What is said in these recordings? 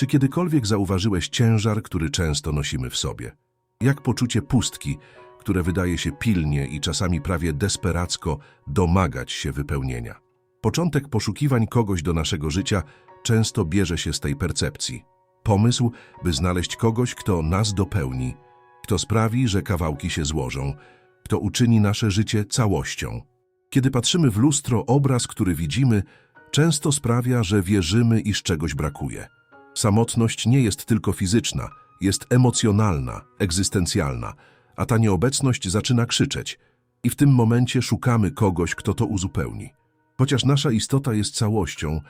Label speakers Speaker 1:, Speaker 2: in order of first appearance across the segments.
Speaker 1: Czy kiedykolwiek zauważyłeś ciężar, który często nosimy w sobie? Jak poczucie pustki, które wydaje się pilnie i czasami prawie desperacko domagać się wypełnienia? Początek poszukiwań kogoś do naszego życia często bierze się z tej percepcji. Pomysł, by znaleźć kogoś, kto nas dopełni, kto sprawi, że kawałki się złożą, kto uczyni nasze życie całością. Kiedy patrzymy w lustro, obraz, który widzimy, często sprawia, że wierzymy, iż czegoś brakuje. Samotność nie jest tylko fizyczna, jest emocjonalna, egzystencjalna, a ta nieobecność zaczyna krzyczeć i w tym momencie szukamy kogoś, kto to uzupełni. Chociaż nasza istota jest całością,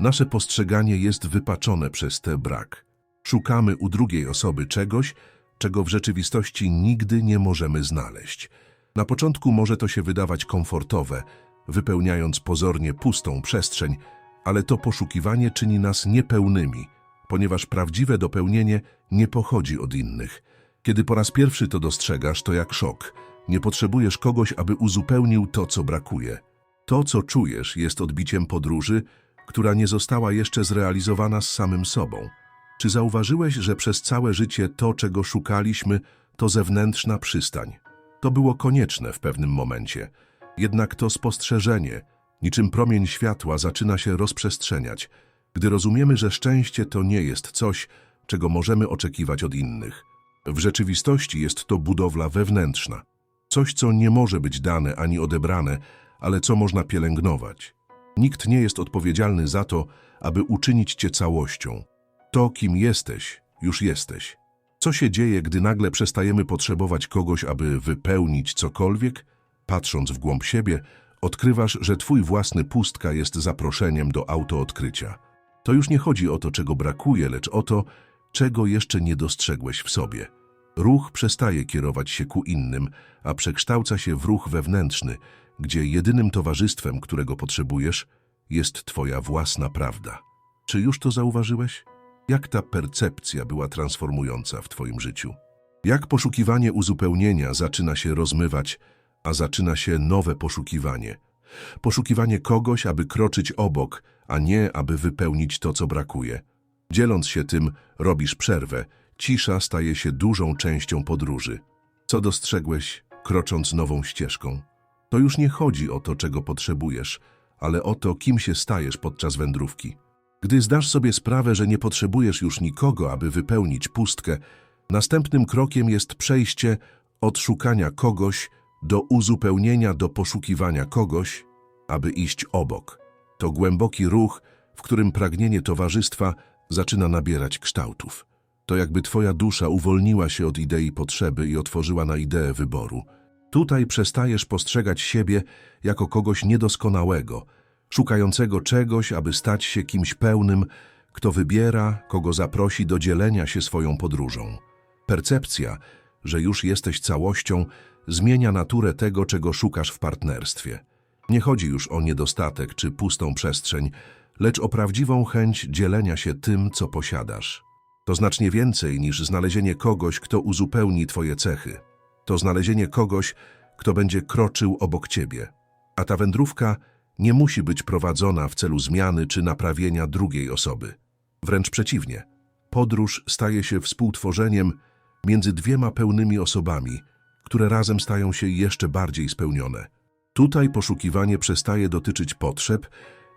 Speaker 1: nasze postrzeganie jest wypaczone przez ten brak. Szukamy u drugiej osoby czegoś, czego w rzeczywistości nigdy nie możemy znaleźć. Na początku może to się wydawać komfortowe, wypełniając pozornie pustą przestrzeń, ale to poszukiwanie czyni nas niepełnymi, ponieważ prawdziwe dopełnienie nie pochodzi od innych. Kiedy po raz pierwszy to dostrzegasz, to jak szok. Nie potrzebujesz kogoś, aby uzupełnił to, co brakuje. To, co czujesz, jest odbiciem podróży, która nie została jeszcze zrealizowana z samym sobą. Czy zauważyłeś, że przez całe życie to, czego szukaliśmy, to zewnętrzna przystań? To było konieczne w pewnym momencie. Jednak to spostrzeżenie, niczym promień światła, zaczyna się rozprzestrzeniać, gdy rozumiemy, że szczęście to nie jest coś, czego możemy oczekiwać od innych. W rzeczywistości jest to budowla wewnętrzna. Coś, co nie może być dane ani odebrane, ale co można pielęgnować. Nikt nie jest odpowiedzialny za to, aby uczynić cię całością. To, kim jesteś, już jesteś. Co się dzieje, gdy nagle przestajemy potrzebować kogoś, aby wypełnić cokolwiek? Patrząc w głąb siebie, odkrywasz, że twój własny pustka jest zaproszeniem do autoodkrycia. To już nie chodzi o to, czego brakuje, lecz o to, czego jeszcze nie dostrzegłeś w sobie. Ruch przestaje kierować się ku innym, a przekształca się w ruch wewnętrzny, gdzie jedynym towarzystwem, którego potrzebujesz, jest twoja własna prawda. Czy już to zauważyłeś? Jak ta percepcja była transformująca w twoim życiu? Jak poszukiwanie uzupełnienia zaczyna się rozmywać, a zaczyna się nowe poszukiwanie? Poszukiwanie kogoś, aby kroczyć obok, a nie aby wypełnić to, co brakuje. Dzieląc się tym, robisz przerwę. Cisza staje się dużą częścią podróży. Co dostrzegłeś, krocząc nową ścieżką? To już nie chodzi o to, czego potrzebujesz, ale o to, kim się stajesz podczas wędrówki. Gdy zdasz sobie sprawę, że nie potrzebujesz już nikogo, aby wypełnić pustkę, następnym krokiem jest przejście od szukania kogoś do uzupełnienia, do poszukiwania kogoś, aby iść obok. To głęboki ruch, w którym pragnienie towarzystwa zaczyna nabierać kształtów. To jakby twoja dusza uwolniła się od idei potrzeby i otworzyła na ideę wyboru. Tutaj przestajesz postrzegać siebie jako kogoś niedoskonałego, szukającego czegoś, aby stać się kimś pełnym, kto wybiera, kogo zaprosi do dzielenia się swoją podróżą. Percepcja, że już jesteś całością, zmienia naturę tego, czego szukasz w partnerstwie. Nie chodzi już o niedostatek czy pustą przestrzeń, lecz o prawdziwą chęć dzielenia się tym, co posiadasz. To znacznie więcej niż znalezienie kogoś, kto uzupełni twoje cechy. To znalezienie kogoś, kto będzie kroczył obok ciebie. A ta wędrówka nie musi być prowadzona w celu zmiany czy naprawienia drugiej osoby. Wręcz przeciwnie. Podróż staje się współtworzeniem między dwiema pełnymi osobami, które razem stają się jeszcze bardziej spełnione. Tutaj poszukiwanie przestaje dotyczyć potrzeb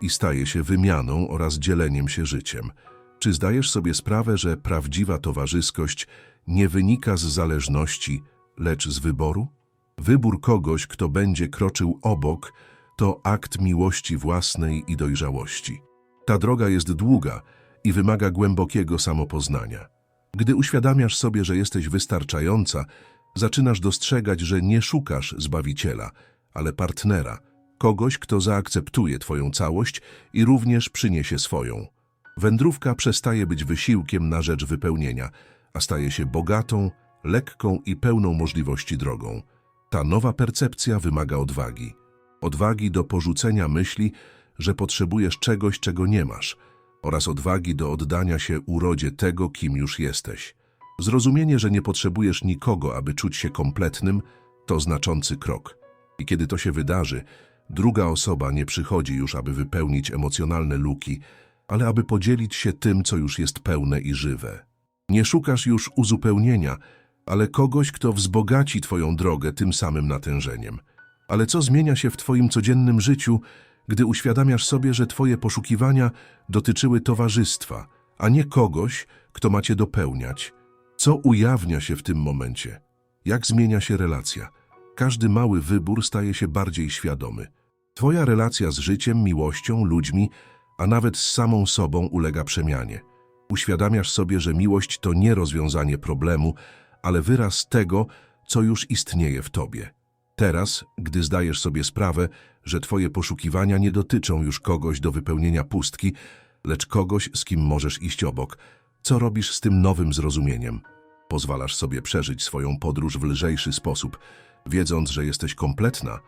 Speaker 1: i staje się wymianą oraz dzieleniem się życiem. Czy zdajesz sobie sprawę, że prawdziwa towarzyskość nie wynika z zależności, lecz z wyboru? Wybór kogoś, kto będzie kroczył obok, to akt miłości własnej i dojrzałości. Ta droga jest długa i wymaga głębokiego samopoznania. Gdy uświadamiasz sobie, że jesteś wystarczająca, zaczynasz dostrzegać, że nie szukasz zbawiciela, ale partnera, kogoś, kto zaakceptuje Twoją całość i również przyniesie swoją. Wędrówka przestaje być wysiłkiem na rzecz wypełnienia, a staje się bogatą, lekką i pełną możliwości drogą. Ta nowa percepcja wymaga odwagi. Odwagi do porzucenia myśli, że potrzebujesz czegoś, czego nie masz, oraz odwagi do oddania się urodzie tego, kim już jesteś. Zrozumienie, że nie potrzebujesz nikogo, aby czuć się kompletnym, to znaczący krok. I kiedy to się wydarzy, druga osoba nie przychodzi już, aby wypełnić emocjonalne luki, ale aby podzielić się tym, co już jest pełne i żywe. Nie szukasz już uzupełnienia, ale kogoś, kto wzbogaci Twoją drogę tym samym natężeniem. Ale co zmienia się w Twoim codziennym życiu, gdy uświadamiasz sobie, że Twoje poszukiwania dotyczyły towarzystwa, a nie kogoś, kto ma Cię dopełniać? Co ujawnia się w tym momencie? Jak zmienia się relacja? Każdy mały wybór staje się bardziej świadomy. Twoja relacja z życiem, miłością, ludźmi, a nawet z samą sobą ulega przemianie. Uświadamiasz sobie, że miłość to nie rozwiązanie problemu, ale wyraz tego, co już istnieje w tobie. Teraz, gdy zdajesz sobie sprawę, że twoje poszukiwania nie dotyczą już kogoś do wypełnienia pustki, lecz kogoś, z kim możesz iść obok, co robisz z tym nowym zrozumieniem? Pozwalasz sobie przeżyć swoją podróż w lżejszy sposób, wiedząc, że jesteś kompletna,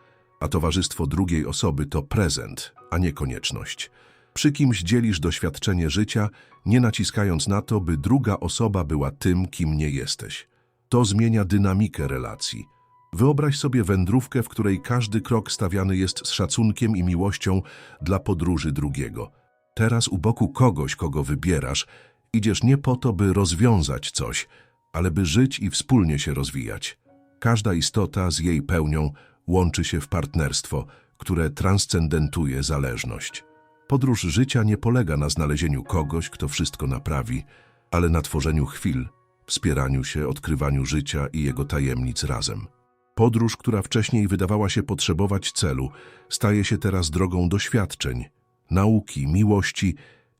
Speaker 1: a towarzystwo drugiej osoby to prezent, a nie konieczność. Przy kimś dzielisz doświadczenie życia, nie naciskając na to, by druga osoba była tym, kim nie jesteś. To zmienia dynamikę relacji. Wyobraź sobie wędrówkę, w której każdy krok stawiany jest z szacunkiem i miłością dla podróży drugiego. Teraz u boku kogoś, kogo wybierasz, idziesz nie po to, by rozwiązać coś, ale by żyć i wspólnie się rozwijać. Każda istota z jej pełnią łączy się w partnerstwo, które transcendentuje zależność. Podróż życia nie polega na znalezieniu kogoś, kto wszystko naprawi, ale na tworzeniu chwil, wspieraniu się, odkrywaniu życia i jego tajemnic razem. Podróż, która wcześniej wydawała się potrzebować celu, staje się teraz drogą doświadczeń, nauki, miłości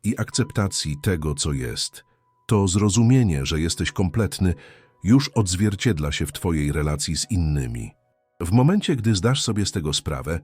Speaker 1: i akceptacji tego, co jest. To zrozumienie, że jesteś kompletny, już odzwierciedla się w Twojej relacji z innymi. W momencie, gdy zdasz sobie z tego sprawę,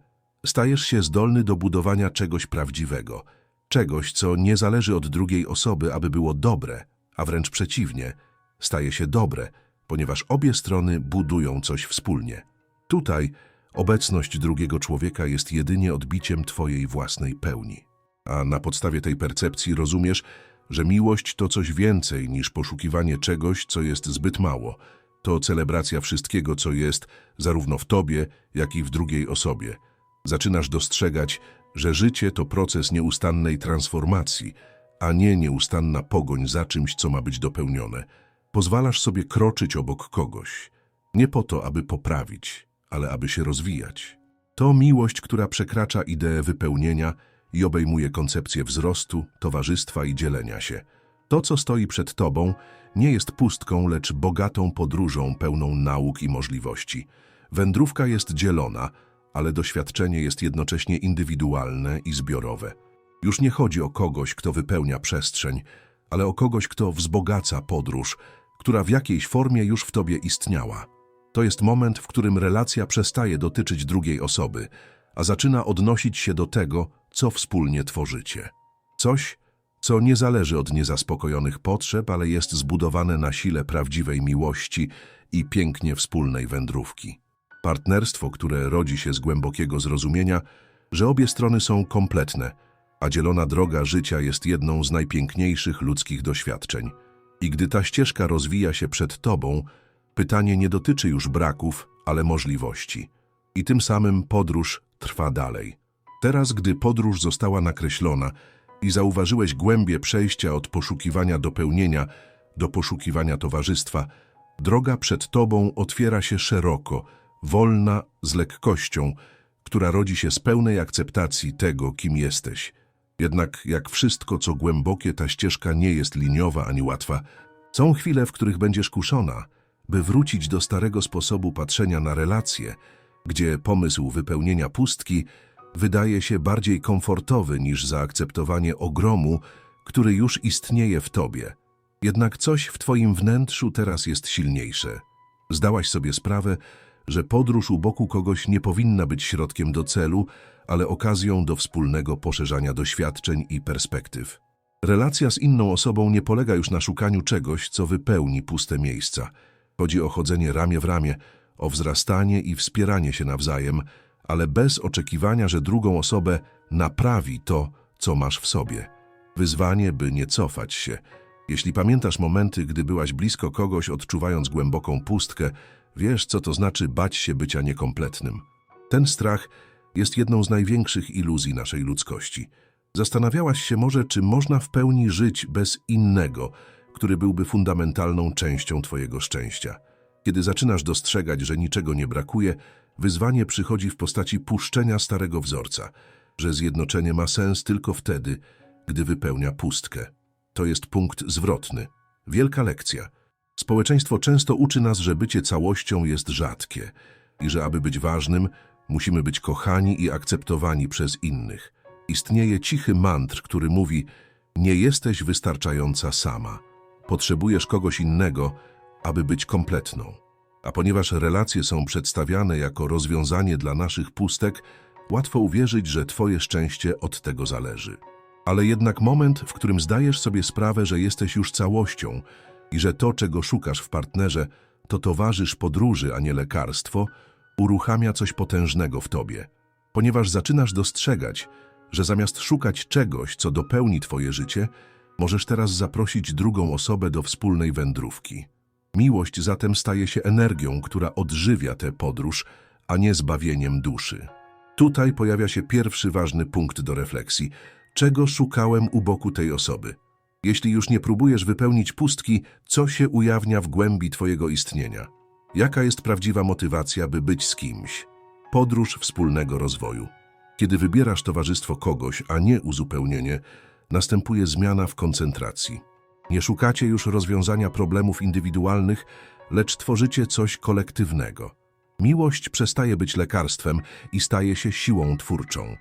Speaker 1: stajesz się zdolny do budowania czegoś prawdziwego, czegoś, co nie zależy od drugiej osoby, aby było dobre, a wręcz przeciwnie, staje się dobre, ponieważ obie strony budują coś wspólnie. Tutaj obecność drugiego człowieka jest jedynie odbiciem Twojej własnej pełni. A na podstawie tej percepcji rozumiesz, że miłość to coś więcej niż poszukiwanie czegoś, co jest zbyt mało. To celebracja wszystkiego, co jest, zarówno w tobie, jak i w drugiej osobie. Zaczynasz dostrzegać, że życie to proces nieustannej transformacji, a nie nieustanna pogoń za czymś, co ma być dopełnione. Pozwalasz sobie kroczyć obok kogoś, nie po to, aby poprawić, ale aby się rozwijać. To miłość, która przekracza ideę wypełnienia i obejmuje koncepcję wzrostu, towarzystwa i dzielenia się. To, co stoi przed tobą, nie jest pustką, lecz bogatą podróżą pełną nauk i możliwości. Wędrówka jest dzielona, ale doświadczenie jest jednocześnie indywidualne i zbiorowe. Już nie chodzi o kogoś, kto wypełnia przestrzeń, ale o kogoś, kto wzbogaca podróż, która w jakiejś formie już w tobie istniała. To jest moment, w którym relacja przestaje dotyczyć drugiej osoby, a zaczyna odnosić się do tego, co wspólnie tworzycie. Coś, co nie zależy od niezaspokojonych potrzeb, ale jest zbudowane na sile prawdziwej miłości i pięknie wspólnej wędrówki. Partnerstwo, które rodzi się z głębokiego zrozumienia, że obie strony są kompletne, a dzielona droga życia jest jedną z najpiękniejszych ludzkich doświadczeń. I gdy ta ścieżka rozwija się przed tobą, pytanie nie dotyczy już braków, ale możliwości. I tym samym podróż trwa dalej. Teraz, gdy podróż została nakreślona i zauważyłeś głębie przejścia od poszukiwania dopełnienia do poszukiwania towarzystwa, droga przed tobą otwiera się szeroko, wolna, z lekkością, która rodzi się z pełnej akceptacji tego, kim jesteś. Jednak jak wszystko, co głębokie, ta ścieżka nie jest liniowa ani łatwa. Są chwile, w których będziesz kuszona, by wrócić do starego sposobu patrzenia na relacje, gdzie pomysł wypełnienia pustki wydaje się bardziej komfortowy niż zaakceptowanie ogromu, który już istnieje w tobie. Jednak coś w twoim wnętrzu teraz jest silniejsze. Zdałaś sobie sprawę, że podróż u boku kogoś nie powinna być środkiem do celu, ale okazją do wspólnego poszerzania doświadczeń i perspektyw. Relacja z inną osobą nie polega już na szukaniu czegoś, co wypełni puste miejsca. Chodzi o chodzenie ramię w ramię, o wzrastanie i wspieranie się nawzajem, ale bez oczekiwania, że drugą osobę naprawi to, co masz w sobie. Wyzwanie, by nie cofać się. Jeśli pamiętasz momenty, gdy byłaś blisko kogoś, odczuwając głęboką pustkę, wiesz, co to znaczy bać się bycia niekompletnym. Ten strach jest jedną z największych iluzji naszej ludzkości. Zastanawiałaś się może, czy można w pełni żyć bez innego, który byłby fundamentalną częścią Twojego szczęścia. Kiedy zaczynasz dostrzegać, że niczego nie brakuje, wyzwanie przychodzi w postaci puszczenia starego wzorca, że zjednoczenie ma sens tylko wtedy, gdy wypełnia pustkę. To jest punkt zwrotny. Wielka lekcja. Społeczeństwo często uczy nas, że bycie całością jest rzadkie i że aby być ważnym, musimy być kochani i akceptowani przez innych. Istnieje cichy mantr, który mówi: Nie jesteś wystarczająca sama. Potrzebujesz kogoś innego, aby być kompletną. A ponieważ relacje są przedstawiane jako rozwiązanie dla naszych pustek, łatwo uwierzyć, że Twoje szczęście od tego zależy. Ale jednak moment, w którym zdajesz sobie sprawę, że jesteś już całością i że to, czego szukasz w partnerze, to towarzysz podróży, a nie lekarstwo, uruchamia coś potężnego w tobie. Ponieważ zaczynasz dostrzegać, że zamiast szukać czegoś, co dopełni twoje życie, możesz teraz zaprosić drugą osobę do wspólnej wędrówki. Miłość zatem staje się energią, która odżywia tę podróż, a nie zbawieniem duszy. Tutaj pojawia się pierwszy ważny punkt do refleksji. Czego szukałem u boku tej osoby? Jeśli już nie próbujesz wypełnić pustki, co się ujawnia w głębi twojego istnienia? Jaka jest prawdziwa motywacja, by być z kimś? Podróż wspólnego rozwoju. Kiedy wybierasz towarzystwo kogoś, a nie uzupełnienie, następuje zmiana w koncentracji. Nie szukacie już rozwiązania problemów indywidualnych, lecz tworzycie coś kolektywnego. Miłość przestaje być lekarstwem i staje się siłą twórczą.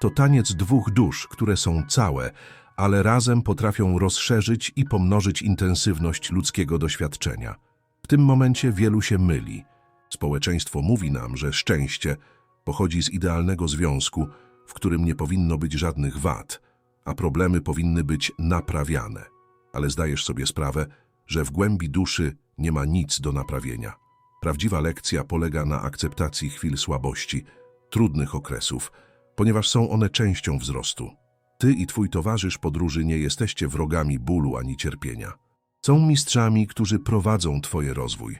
Speaker 1: To taniec dwóch dusz, które są całe, ale razem potrafią rozszerzyć i pomnożyć intensywność ludzkiego doświadczenia. W tym momencie wielu się myli. Społeczeństwo mówi nam, że szczęście pochodzi z idealnego związku, w którym nie powinno być żadnych wad, a problemy powinny być naprawiane. Ale zdajesz sobie sprawę, że w głębi duszy nie ma nic do naprawienia. Prawdziwa lekcja polega na akceptacji chwil słabości, trudnych okresów, ponieważ są one częścią wzrostu. Ty i twój towarzysz podróży nie jesteście wrogami bólu ani cierpienia. Są mistrzami, którzy prowadzą twoje rozwój.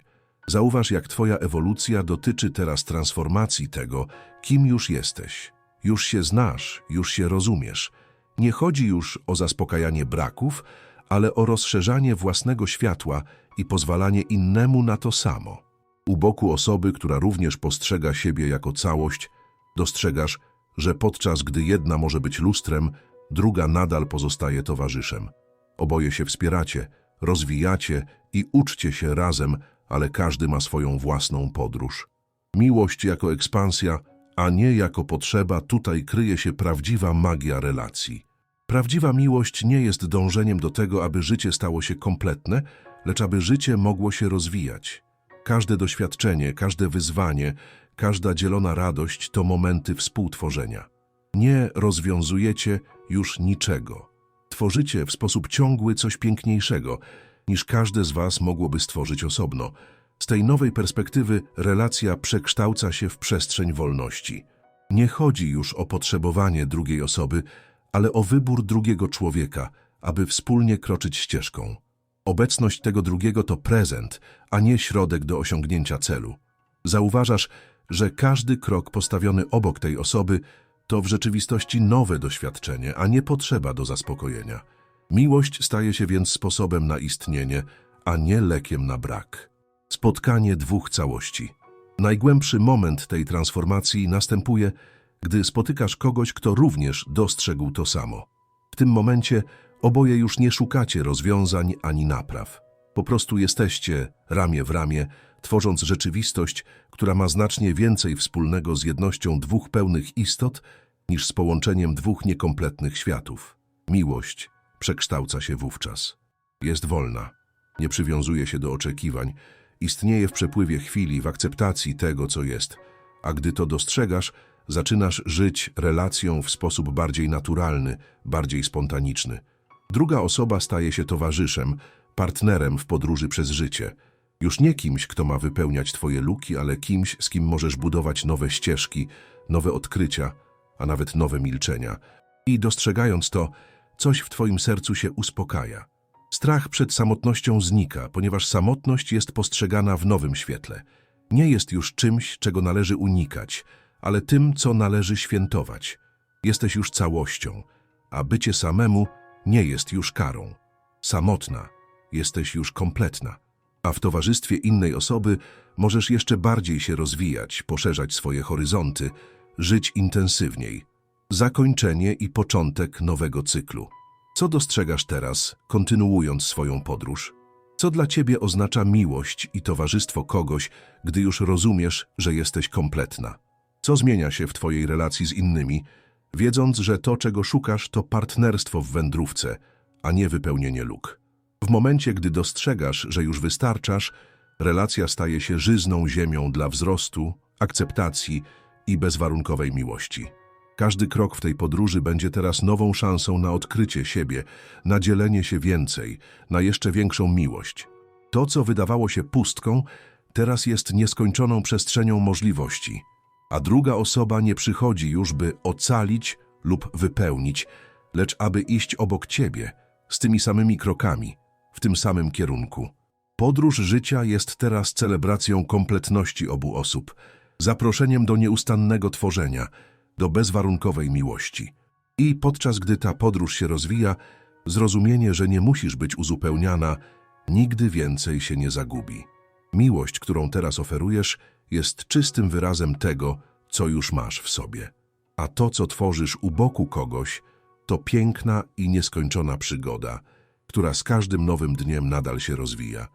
Speaker 1: Zauważ, jak twoja ewolucja dotyczy teraz transformacji tego, kim już jesteś. Już się znasz, już się rozumiesz. Nie chodzi już o zaspokajanie braków, ale o rozszerzanie własnego światła i pozwalanie innemu na to samo. U boku osoby, która również postrzega siebie jako całość, dostrzegasz, że podczas gdy jedna może być lustrem, druga nadal pozostaje towarzyszem. Oboje się wspieracie, rozwijacie i uczcie się razem, ale każdy ma swoją własną podróż. Miłość jako ekspansja, a nie jako potrzeba, tutaj kryje się prawdziwa magia relacji. Prawdziwa miłość nie jest dążeniem do tego, aby życie stało się kompletne, lecz aby życie mogło się rozwijać. Każde doświadczenie, każde wyzwanie, każda dzielona radość to momenty współtworzenia. Nie rozwiązujecie już niczego. Tworzycie w sposób ciągły coś piękniejszego, niż każde z was mogłoby stworzyć osobno. Z tej nowej perspektywy relacja przekształca się w przestrzeń wolności. Nie chodzi już o potrzebowanie drugiej osoby, ale o wybór drugiego człowieka, aby wspólnie kroczyć ścieżką. Obecność tego drugiego to prezent, a nie środek do osiągnięcia celu. Zauważasz, że każdy krok postawiony obok tej osoby to w rzeczywistości nowe doświadczenie, a nie potrzeba do zaspokojenia. Miłość staje się więc sposobem na istnienie, a nie lekiem na brak. Spotkanie dwóch całości. Najgłębszy moment tej transformacji następuje, gdy spotykasz kogoś, kto również dostrzegł to samo. W tym momencie oboje już nie szukacie rozwiązań ani napraw. Po prostu jesteście ramię w ramię, tworząc rzeczywistość, która ma znacznie więcej wspólnego z jednością dwóch pełnych istot niż z połączeniem dwóch niekompletnych światów. Miłość przekształca się wówczas. Jest wolna, nie przywiązuje się do oczekiwań, istnieje w przepływie chwili, w akceptacji tego, co jest, a gdy to dostrzegasz, zaczynasz żyć relacją w sposób bardziej naturalny, bardziej spontaniczny. Druga osoba staje się towarzyszem, partnerem w podróży przez życie. Już nie kimś, kto ma wypełniać twoje luki, ale kimś, z kim możesz budować nowe ścieżki, nowe odkrycia, a nawet nowe milczenia. I dostrzegając to, coś w twoim sercu się uspokaja. Strach przed samotnością znika, ponieważ samotność jest postrzegana w nowym świetle. Nie jest już czymś, czego należy unikać, ale tym, co należy świętować. Jesteś już całością, a bycie samemu nie jest już karą. Samotna jesteś już kompletna, a w towarzystwie innej osoby możesz jeszcze bardziej się rozwijać, poszerzać swoje horyzonty, żyć intensywniej. Zakończenie i początek nowego cyklu. Co dostrzegasz teraz, kontynuując swoją podróż? Co dla ciebie oznacza miłość i towarzystwo kogoś, gdy już rozumiesz, że jesteś kompletna? Co zmienia się w twojej relacji z innymi, wiedząc, że to, czego szukasz, to partnerstwo w wędrówce, a nie wypełnienie luk? W momencie, gdy dostrzegasz, że już wystarczasz, relacja staje się żyzną ziemią dla wzrostu, akceptacji i bezwarunkowej miłości. Każdy krok w tej podróży będzie teraz nową szansą na odkrycie siebie, na dzielenie się więcej, na jeszcze większą miłość. To, co wydawało się pustką, teraz jest nieskończoną przestrzenią możliwości, a druga osoba nie przychodzi już, by ocalić lub wypełnić, lecz aby iść obok ciebie, z tymi samymi krokami, w tym samym kierunku. Podróż życia jest teraz celebracją kompletności obu osób, zaproszeniem do nieustannego tworzenia, do bezwarunkowej miłości. I podczas gdy ta podróż się rozwija, zrozumienie, że nie musisz być uzupełniana, nigdy więcej się nie zagubi. Miłość, którą teraz oferujesz, jest czystym wyrazem tego, co już masz w sobie. A to, co tworzysz u boku kogoś, to piękna i nieskończona przygoda, która z każdym nowym dniem nadal się rozwija.